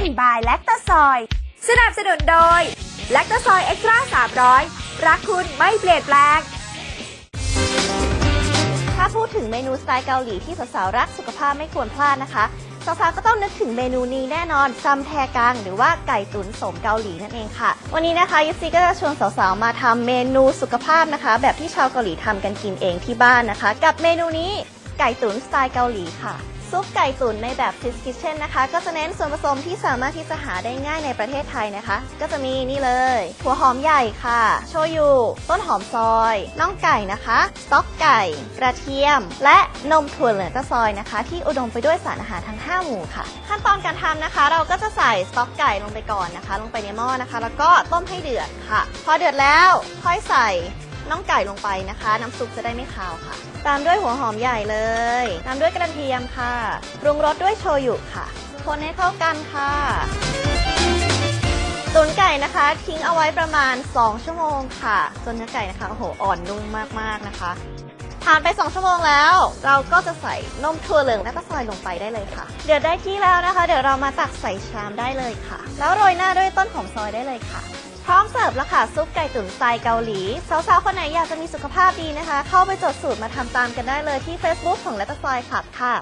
Kitchen by แลคตาซอยสนับสนุนโดยแลคตาซอยเอ็กซ์ตร้า300 รักคุณไม่เปลี่ยนแปลง ถ้าพูดถึงเมนูสไตล์เกาหลีที่สาวๆรักสุขภาพไม่ควรพลาดนะคะสาวๆก็ต้องนึกถึงเมนูนี้แน่นอนซัมแทกังหรือว่าไก่ตุ๋นสมเกาหลีนั่นเองค่ะ วันนี้นะคะยิปซีก็จะชวนสาวๆมาทำเมนูสุขภาพนะคะ แบบที่ชาวเกาหลีทำกันกินเองที่บ้านนะคะ กับเมนูนี้ไก่ตุ๋นสไตล์เกาหลีค่ะ ซุปไก่ตุ๋นในแบบ Swiss Kitchen นะคะ ก็จะเน้นส่วนผสมที่สามารถที่จะหาได้ง่ายในประเทศไทยนะคะ ก็จะมีนี่เลยหัวหอมใหญ่ค่ะ โชยุต้นหอมซอยน่องไก่นะคะสต๊อกไก่ กระเทียม และนมถั่วเหลืองตะซอยนะคะ ที่อุดมไปด้วยสารอาหารทั้ง 5 หมู่ค่ะ ขั้นตอนการทำนะคะ เราก็จะใส่สต๊อกไก่ลงไปก่อนนะคะ ลงไปในหม้อนะคะ แล้วก็ต้มให้เดือดค่ะ พอเดือดแล้วค่อยใส่ น่องไก่ลงไปนะคะ น้ำซุปจะได้ไม่คาวค่ะ ตามด้วยหัวหอมใหญ่เลย ตามด้วยกระเทียมค่ะปรุงรสด้วยโชยุค่ะ คนให้เข้ากันค่ะตุ๋นไก่นะคะ ทิ้งเอาไว้ประมาณ 2 ชั่วโมงค่ะจนเนื้อไก่นะคะโอ้โหอ่อนนุ่มมากๆนะคะ ผ่านไป 2 ชั่วโมงแล้ว เราก็จะใส่นมถั่วเหลืองและก็ซอยลงไปได้เลยค่ะ เดือดได้ที่แล้วนะคะ เดี๋ยวเรามาตักใส่ชามได้เลยค่ะ แล้วโรยหน้าด้วยต้นหอมซอยได้เลยค่ะพร้อมเสิร์ฟแล้วค่ะซุปไก่ตุ๋นสไตล์เกาหลี สาวๆ คนไหนอยากจะมีสุขภาพดีนะคะ เข้าไปจดสูตรมาทำตามกันได้เลยที่ Facebook ของเลตซอยคลับค่ะ